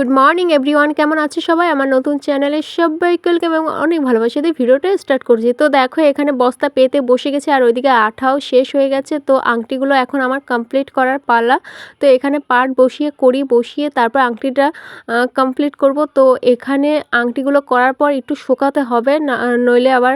Good morning everyone কেমন আছে সবাই? আমার নতুন চ্যানেলে সবাইকে এবং অনেক ভালোবাসা দিয়ে ভিডিওটা স্টার্ট করছি। তো দেখো, এখানে বস্তা পেতে বসে গেছে আর ওইদিকে আঠাও শেষ হয়ে গেছে। তো আংটিগুলো এখন আমার কমপ্লিট করার পালা। তো এখানে পাট বসিয়ে করি বসিয়ে, তারপর আংটিটা কমপ্লিট করব। তো এখানে আংটিগুলো করার পর একটু শোকাতে হবে। না, নইলে আবার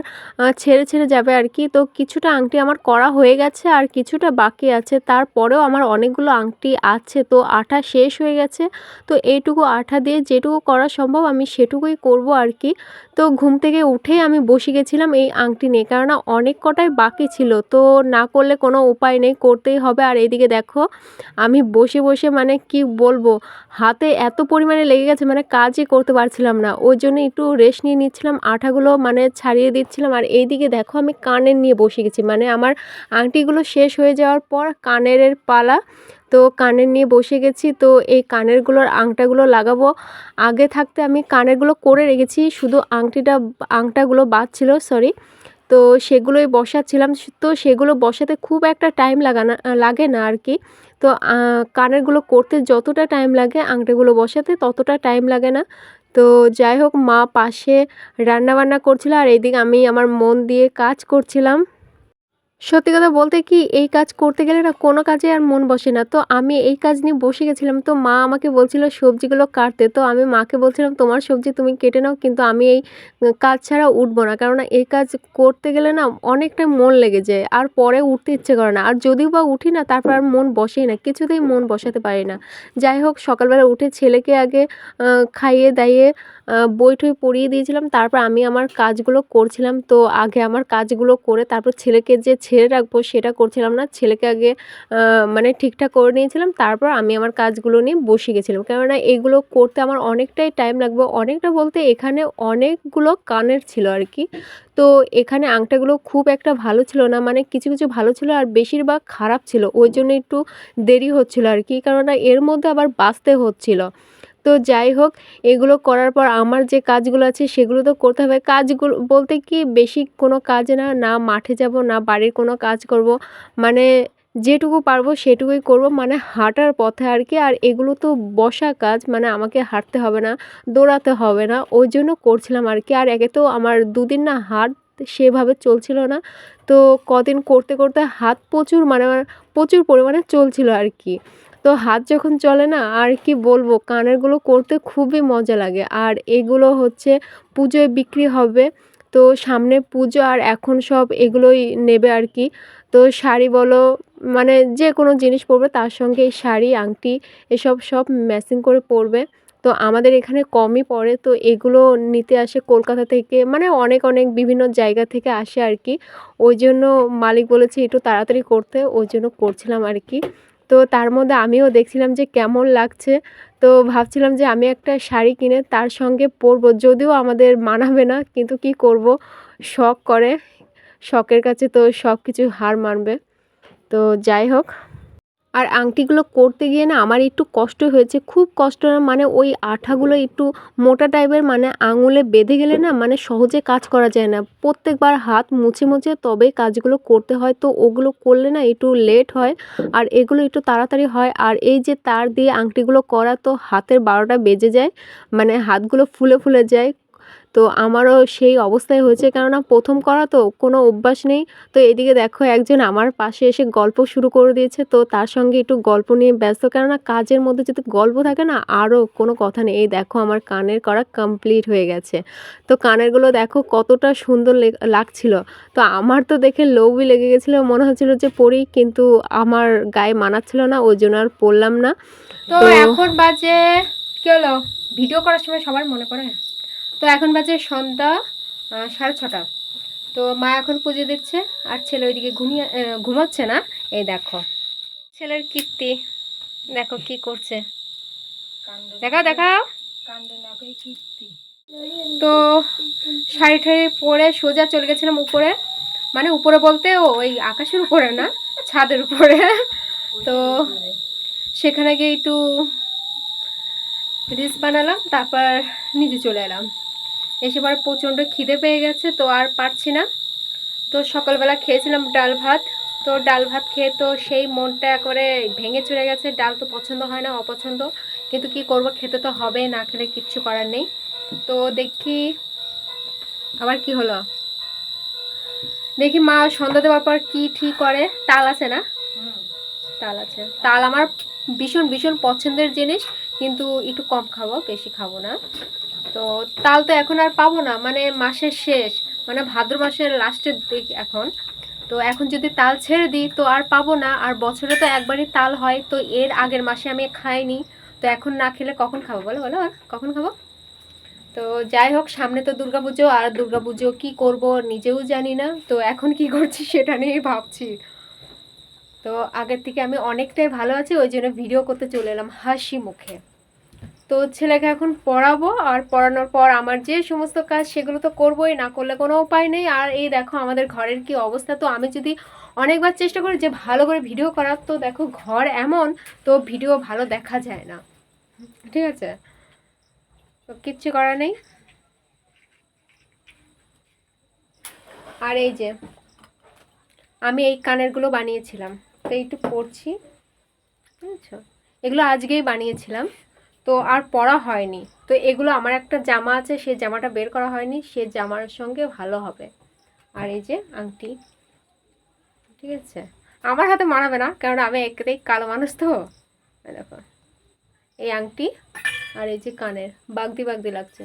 ছেড়ে ছেড়ে যাবে আর কি। তো কিছুটা আংটি আমার করা হয়ে গেছে আর কিছুটা বাকি আছে। তারপরেও আমার অনেকগুলো আংটি আছে। তো আঠা শেষ হয়ে গেছে। তো এইটুকু আঠা দিয়ে যেটুকু করা সম্ভব আমি সেটুকুই করব আর কি। তো ঘুম থেকে উঠেই আমি বসে গেছিলাম এই আংটি নিয়ে। কেননা অনেক কটাই বাকি ছিল, তো না করলে কোনো উপায় নেই, করতেই হবে। আর এদিকে দেখো, আমি বসে বসে মানে কি বলব, হাতে এত পরিমাণে লেগে গেছে মানে কাজই করতে পারছিলাম না। ওই জন্য একটু রেস্ট নিয়ে নিচ্ছিলাম, আঠাগুলো মানে ছাড়িয়ে দিচ্ছিলাম। আর এইদিকে দেখো, আমি কানের নিয়ে বসে গেছি। মানে আমার আংটিগুলো শেষ হয়ে যাওয়ার পর কানের পালা তো কানের নিয়ে বসে গেছি, তো এই কানেরগুলোর আংটাগুলো লাগাবো। আগে থাকতে আমি কানেরগুলো করে রেখেছি, শুধু আংটিটা, আংটাগুলো বাদ ছিল সরি তো সেগুলোই বসাচ্ছিলাম, তো সেগুলো বসাতে খুব একটা টাইম লাগানা, লাগে না আর কি। তো কানেরগুলো করতে যতটা টাইম লাগে, আংটাগুলো বসাতে ততটা টাইম লাগে না। তো যাই হোক, মা পাশে রান্না বান্না করছিল, আর এইদিকে আমি আমার মন দিয়ে কাজ করছিলাম। সত্যি কথা বলতে কি, এই কাজ করতে গেলে না কোনো কাজে আর মন বসে না। তো আমি এই কাজ নিয়ে বসে গেছিলাম, তো মা আমাকে বলছিল সবজিগুলো কাটতে। তো আমি মাকে বলছিলাম, তোমার সবজি তুমি কেটে নাও, কিন্তু আমি এই কাজ ছাড়া উঠবো না। কেননা এই কাজ করতে গেলে না অনেকটা মন লেগে যায়, আর পরে উঠতে ইচ্ছে করে না। আর যদিও বা উঠি না, তারপর আর মন বসেই না, কিছুতেই মন বসাতে পারি না। যাই হোক, সকালবেলা উঠে ছেলেকে আগে খাইয়ে দাইয়ে বই টই পড়িয়ে দিয়েছিলাম। তারপর আমি আমার কাজগুলো করছিলাম। তো আগে আমার কাজগুলো করে তারপর ছেলেকে যে ছেড়ে রাখব সেটা করছিলাম না। ছেলেকে আগে মানে ঠিকঠাক করে নিয়েছিলাম। তারপর আমি আমার কাজগুলো নিয়ে বসে গেছিলাম। কেননা এগুলো করতে আমার অনেকটাই টাইম লাগবে। অনেকটা বলতে এখানে অনেকগুলো কানের ছিল আর কি। তো এখানে আংটাগুলো খুব একটা ভালো ছিল না। মানে কিছু কিছু ভালো ছিল আর বেশিরভাগ খারাপ ছিল। ওই জন্য একটু দেরি হচ্ছিল আর কি। কেননা এর মধ্যে আবার বাঁচতে হচ্ছিল। তো যাই হোক, এগুলো করার পর আমার যে কাজগুলো আছে সেগুলো তো করতে হবে। কাজগুলো বলতে কি, বেশি কোনো কাজ না না মাঠে যাব, না বাড়ির কোনো কাজ করব। মানে যেটুকু পারব সেটুকুই করব মানে হাঁটার পথে আর কি। আর এগুলো তো বসা কাজ মানে আমাকে হাঁটতে হবে না, দৌড়াতে হবে না, ওই জন্য করছিলাম আর কি। আর একে তো আমার দুদিন না হাত সেভাবে চলছিল না। তো কদিন করতে করতে হাত প্রচুর মানে প্রচুর পরিমাণে চলছিল আর কি। তো হাত যখন চলে না, আর কি বলব, কানেরগুলো করতে খুবই মজা লাগে। আর এগুলো হচ্ছে পুজোয় বিক্রি হবে। তো সামনে পুজো আর এখন সব এগুলোই নেবে আর কি। তো শাড়ি বলো মানে যে কোনো জিনিস পরবে, তার সঙ্গে এই শাড়ি, আংটি, এসব সব ম্যাচিং করে পরবে। তো আমাদের এখানে কমই পড়ে। তো এগুলো নিতে আসে কলকাতা থেকে মানে অনেক অনেক বিভিন্ন জায়গা থেকে আসে আর কি। ওই জন্য মালিক বলেছে, একটু তাড়াতাড়ি করতে। ওই জন্য করছিলাম আর কি। তো তার মধ্যে আমিও দেখছিলাম যে কেমন লাগছে। তো ভাবছিলাম যে আমি একটা শাড়ি কিনে তার সঙ্গে পরবো। যদিও আমাদের মানাবে না, কিন্তু কি করব? শখ করে, শখের কাছে তো সব কিছু হার মানবে। তো যাই হোক। আর আংটিগুলো করতে গিয়ে না আমার একটু কষ্ট হয়েছে, খুব কষ্ট মানে ওই আঠাগুলো একটু মোটা টাইপের মানে আঙুলে বেঁধে গেলে না মানে সহজে কাজ করা যায় না। প্রত্যেকবার হাত মুছে মুছে তবেই কাজগুলো করতে হয়, তো ওগুলো করলে না একটু লেট হয় আর এগুলো একটু তাড়াতাড়ি হয়। আর এই যে তার দিয়ে আংটিগুলো করা, তো হাতের বারোটা বেজে যায় মানে হাতগুলো ফুলে ফুলে যায় তো আমারও সেই অবস্থায় হয়েছে। কেননা প্রথম করা তো কোনো অভ্যাস নেই। তো এদিকে দেখো একজন আমার পাশে এসে গল্প শুরু করে দিয়েছে। তো তার সঙ্গে একটু গল্প নিয়ে ব্যস্ত। কেননা কাজের মধ্যে যদি গল্প থাকে না আরও কোনো কথা নেই। এই দেখো আমার কানের করা কমপ্লিট হয়ে গেছে। তো কানেরগুলো দেখো কতটা সুন্দর লাগছিল। তো আমার তো দেখে লোভই লেগে গেছিল। মনে হচ্ছিল যে পড়ি কিন্তু আমার গায়ে মানাচ্ছিল না। ওই জন্য আর পড়লাম না। তো তো- এখন বাজে কি হলো? ভিডিও করার সময় সবার মনে পড়ে? তো এখন বাজে সন্ধ্যা সাড়ে ছটা। তো মা এখন পুজো দিচ্ছে আর ছেলে ওইদিকে ঘুমিয়ে ঘুমাচ্ছে না। এই দেখো ছেলের কীর্তি। দেখো কি করছে। দেখাও দেখাও। তো শাড়ি ঠাড়ি পরে সোজা চলে গেছিলাম উপরে। মানে উপরে বলতে ও ওই আকাশের উপরে না ছাদের উপরে। তো সেখানে গিয়ে একটু রিলস বানালাম তারপর নিজে চলে এলাম। এসে পরে প্রচণ্ড খিদে পেয়ে গেছে তো আর পারছি না। তো সকালবেলা খেয়েছিলাম ডাল ভাত। তো ডাল ভাত খেয়ে তো সেই মনটা করে ভেঙে চলে গেছে। ডাল তো পছন্দ হয় না অপছন্দ। কিন্তু কি করব খেতে তো হবে না খেলে কিচ্ছু করার নেই। তো দেখি আবার কি হলো। দেখি মা সন্ধ্যা দেওয়ার পর কি ঠিক করে। তাল আছে না? তাল আছে। তাল আমার ভীষণ ভীষণ পছন্দের জিনিস। কিন্তু একটু কম খাব, বেশি খাব না। তো তাল তো এখন আর পাবো না মানে মাসের শেষ মানে ভাদ্র মাসের লাস্টের দিক এখন। তো এখন যদি তাল ছেড়ে দিই তো আর পাবো না, আর বছরে তো একবারই তাল হয়, তো এর আগের মাসে আমি খাইনি। তো এখন না খেলে কখন খাব বলো বলো আর কখন খাব? তো যাই হোক, সামনে তো দুর্গাপুজো আর দুর্গাপুজো কি করব নিজেও জানি না। তো এখন কি করছি সেটা নিয়েই ভাবছি। তো আগের থেকে আমি অনেকটাই ভালো আছি, ওই জন্য ভিডিও করতে চলে এলাম হাসি মুখে। তো ছেলেকে এখন পড়াবো, আর পড়ানোর পর আমার যে সমস্ত কাজ সেগুলো তো করবোই, না করলে কোনো উপায় নেই। আর এই দেখো আমাদের ঘরের কি অবস্থা, তো আমি যদি অনেকবার চেষ্টা করি যে ভালো করে ভিডিও করার, তো দেখো ঘর এমন, তো ভিডিও ভালো দেখা যায় না। ঠিক আছে? তো কিচ্ছু করার নেই। আর এই যে, আমি এই কানেরগুলো বানিয়েছিলাম। তো একটু পরছি বুঝেছ? এগুলো আজকেই বানিয়েছিলাম। তো আর পরা হয়নি। তো এগুলো আমার একটা জামা আছে সেই জামাটা বের করা হয়নি, সে জামার সঙ্গে ভালো হবে। আর এই যে আংটি, ঠিক আছে? আমার হাতে মানাবে না, কারণ আমি একটাই কালো মানুষ তো। দেখো, এই আংটি আর এই যে কানের, বাগদি বাগদি লাগছে।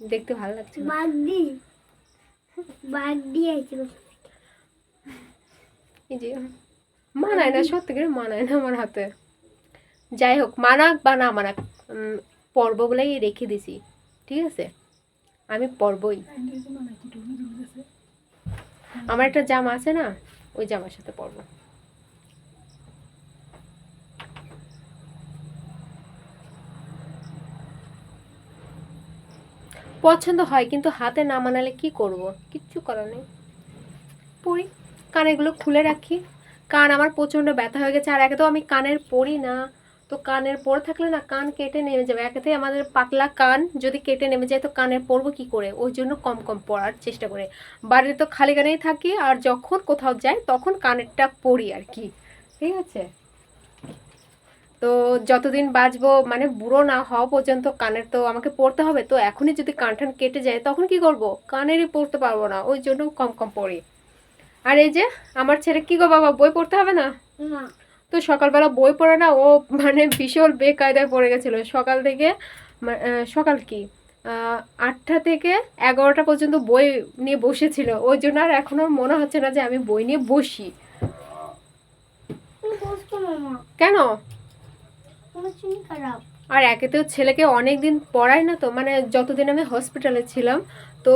দেখতে ভালো লাগছে বাগদি বাগদি আছে। এই যে মানায় না সত্যি করে মানায় না আমার হাতে। যাই হোক মানাক বা না মানাক উম, পর্ব বলেই রেখে দিছি ঠিক আছে? আমি পরবই। আমার একটা জামা আছে না ওই জামার সাথে পরব। পছন্দ হয় কিন্তু হাতে না মানালে কি করব? কিচ্ছু করার নেই। পরি কানেরগুলো খুলে রাখি। কান আমার প্রচণ্ড ব্যথা হয়ে গেছে, আর একে তো আমি কানের পরি না। তো কানের পরে থাকলে না কান কেটে নেমে যাবে। একেতে আমাদের পাতলা কান যদি কেটে নেমে যায় তো কানের পরবো কি করে? ওই জন্য কম কম পরার চেষ্টা করে। বাড়িতে তো খালি কানেই থাকি, আর যখন কোথাও যাই তখন কানেরটা পরি আর কি। ঠিক আছে? তো যতদিন বাঁচবো মানে বুড়ো না হওয়া পর্যন্ত কানের তো আমাকে পড়তে হবে। তো এখনই যদি কান টান কেটে যায় তখন কি করব? কানেরই পড়তে পারব না, ওই জন্য কম কম পড়ি আর এই যে আমার ছেলে কি গো বাবা বই পড়তে হবে না? তো সকালবেলা বই পড়ে না ও মানে ভীষণ বেকায়দায় পড়ে গেছিল। সকাল থেকে সকাল কি? আটটা থেকে এগারোটা পর্যন্ত বই নিয়ে বসেছিল। ওই জন্য আর এখন ওর মনে হচ্ছে না যে আমি বই নিয়ে বসি। কেন? খারাপ। আর একেতেও ছেলেকে অনেক দিন পড়াই না তো মানে যতদিন আমি হসপিটালে ছিলাম তো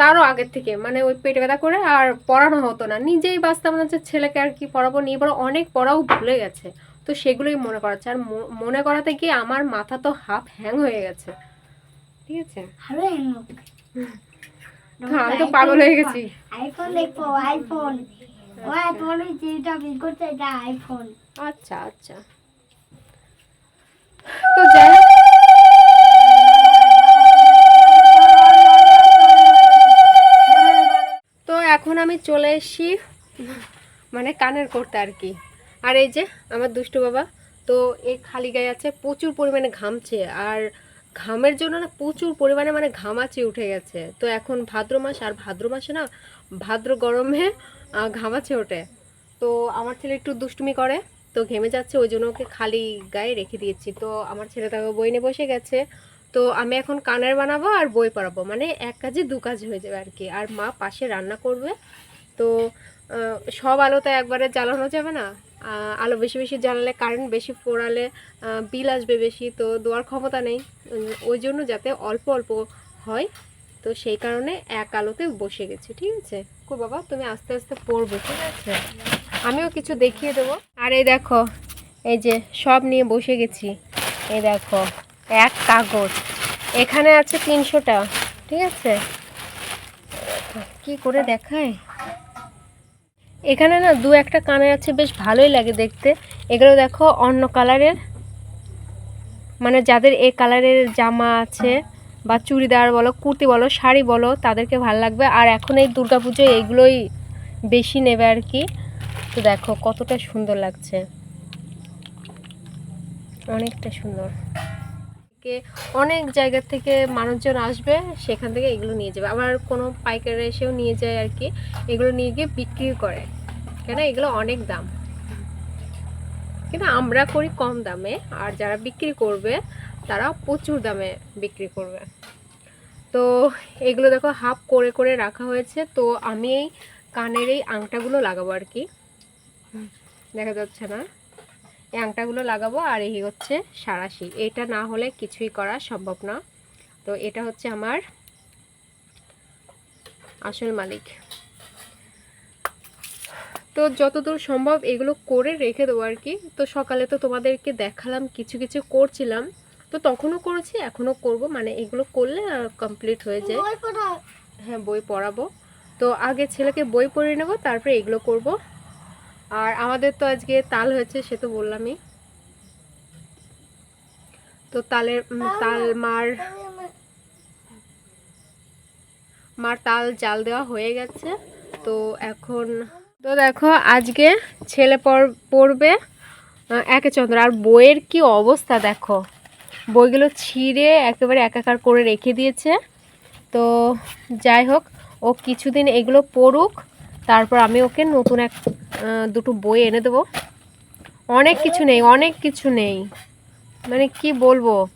তারও আগের থেকে মানে ওই পেটে ব্যথা করে আর পড়ানো হতো না। নিজেই বাঁচতাম না যে ছেলেকে আর কি পড়াবো নিয়ে পড়া অনেক পড়াও ভুলে গেছে। তো সেগুলোই মনে করাচ্ছে। আর মনে করাতে গিয়ে আমার মাথা তো হাফ হ্যাং হয়ে গেছে। ঠিক আছে? হ্যাঁ, আমি তো পাগল হয়ে গেছি। আইফোন দেখব আইফোন ও তোমার যেটা বের করছে এটা আইফোন আচ্ছা আচ্ছা। চলে এসেছি মানে কানের করতে আর কি। আর এই যে আমার দুষ্টু বাবা, তো এই খালি গায়ে আছে, প্রচুর পরিমাণে ঘামছে। আর ঘামের জন্য না প্রচুর পরিমাণে মানে ঘামাচি উঠে গেছে। তো এখন ভাদ্র মাস, আর ভাদ্র মাসে না ভাদ্র গরমে ঘামাচি ওঠে। তো আমার ছেলে একটু দুষ্টুমি করে, তো ঘেমে যাচ্ছে, ওই জন্য ওকে খালি গায়ে রেখে দিয়েছি। তো আমার ছেলে তাকে বই নিয়ে বসে গেছে। তো আমি এখন কানের বানাবো আর বই পড়াবো। মানে এক কাজে দু কাজ হয়ে যাবে আর কি। আর মা পাশে রান্না করবে। তো সব আলো তো একবারে জ্বালানো যাবে না। আলো বেশি বেশি জ্বালালে কারেন্ট বেশি পোড়ালে বিল আসবে বেশি। তো দেওয়ার ক্ষমতা নেই। ওই জন্য যাতে অল্প অল্প হয়। তো সেই কারণে এক আলোতে বসে গেছি, ঠিক আছে? কো বাবা, তুমি আস্তে আস্তে পড়বে, ঠিক আছে? আমিও কিছু দেখিয়ে দেবো। আর এই দেখো, এই যে সব নিয়ে বসে গেছি। এই দেখো এক কাগজ। এখানে আছে তিনশোটা, ঠিক আছে? কি করে দেখায়? এখানে না দু একটা কানে আছে, বেশ ভালোই লাগে দেখতে। এগুলো দেখো অন্য কালারের। মানে যাদের এই কালারের জামা আছে বা চুড়িদার বলো, কুর্তি বলো, শাড়ি বলো, তাদেরকে ভালো লাগবে। আর এখন এই দুর্গাপুজোয় এইগুলোই বেশি নেবে আর কি। তো দেখো কতটা সুন্দর লাগছে। অনেকটা সুন্দর। কে অনেক জায়গা থেকে মানুষজন আসবে, সেখান থেকে এগুলো নিয়ে যাবে। আবার কোনো পাইকাররা এসেও নিয়ে যায় আর কি, এগুলো নিয়ে গিয়ে বিক্রি করে। কেন? এগুলো অনেক দাম। কিন্তু আমরা করি কম দামে, আর যারা বিক্রি করবে তারা প্রচুর দামে বিক্রি করবে। তো এগুলো দেখো হাফ করে করে রাখা হয়েছে, তো আমি এই কানের এই আংটাগুলো লাগাবো আর কি। দেখা যাচ্ছে না? এই আংটাগুলো লাগাবো আর এই হচ্ছে সারাশি। এটা না হলে কিছুই করা সম্ভব না। তো এটা হচ্ছে আমার আসল মালিক। তো যতদূর সম্ভব এগুলো করে রেখে দেবো আর কি। তো সকালে তো তোমাদেরকে দেখালাম কিছু কিছু করছিলাম। তো তখনও করেছি এখনও করব। মানে এগুলো করলে কমপ্লিট হয়ে যায়। হ্যাঁ বই পড়াবো। তো আগে ছেলেকে বই পড়িয়ে নেব তারপরে এগুলো করব। আর আমাদের তো আজকে তাল হয়েছে, সে তো বললামই। তো তালের তাল মার মার তাল জাল দেওয়া হয়ে গেছে। তো এখন, তো দেখো, আজকে ছেলে পড়- পড়বে একে চন্দ্র। আর বইয়ের কি অবস্থা দেখো? বইগুলো ছিঁড়ে একেবারে একাকার করে রেখে দিয়েছে। তো যাই হোক, ও কিছুদিন এগুলো পড়ুক, তারপর আমি ওকে নতুন এক দুটো বই এনে দেবো। অনেক কিছু নেই, অনেক কিছু নেই। মানে কি বলব?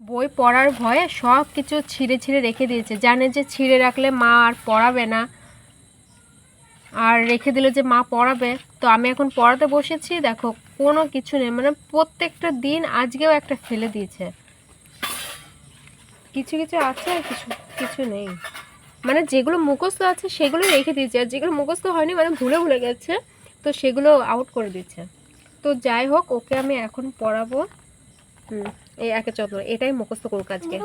বই পড়ার ভয়ে সব কিছু ছিঁড়ে ছিঁড়ে রেখে দিয়েছে। জানে যে ছিঁড়ে রাখলে মা আর পড়াবে না। আর রেখে দিলে যে মা পড়াবে, তো আমি এখন পড়াতে বসেছি। দেখো, কোনো কিছু নেই। মানে প্রত্যেকটা দিন আজকেও একটা ফেলে দিয়েছে। কিছু কিছু আছে আর কিছু কিছু নেই। মানে যেগুলো মুখস্থ আছে সেগুলো রেখে দিয়েছে। আর যেগুলো মুখস্থ হয়নি মানে ভুলে ভুলে গেছে। তো সেগুলো আউট করে দিচ্ছে। তো যাই হোক ওকে আমি এখন পড়াবো। হুম এই একে চন্দ্র এটাই মুখস্থ করুক আজকে।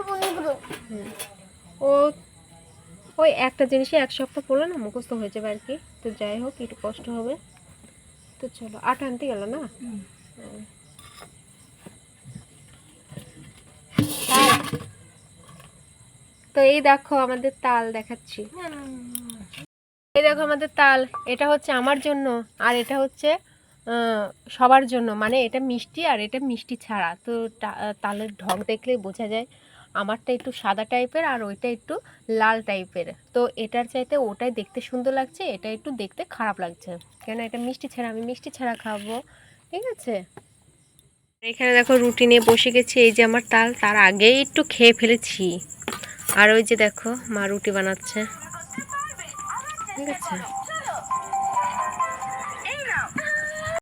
ও ওই একটা জিনিসই এক সপ্তাহ পড়লে না মুখস্থ হয়ে যাবে আর কি তো যাই হোক একটু কষ্ট হবে। তো চলো আট আনতে গেল না? তো এই দেখো আমাদের তাল দেখাচ্ছি। এই দেখো আমাদের তাল, এটা হচ্ছে আমার জন্য আর এটা হচ্ছে সবার জন্য। মানে এটা মিষ্টি আর এটা মিষ্টি ছাড়া। তো তালের ঢং দেখলেই বোঝা যায় আমারটা একটু সাদা টাইপের আর ওইটা একটু লাল টাইপের। তো এটার চাইতে ওটাই দেখতে সুন্দর লাগছে, এটা একটু দেখতে খারাপ লাগছে। কেন এটা মিষ্টি ছাড়া, আমি মিষ্টি ছাড়া খাব। ঠিক আছে? এখানে দেখো রুটি নিয়ে বসে গেছি, এই যে আমার তাল, তার আগেই একটু খেয়ে ফেলেছি। আর ওই যে দেখো মা রুটি বানাচ্ছে। ঠিক আছে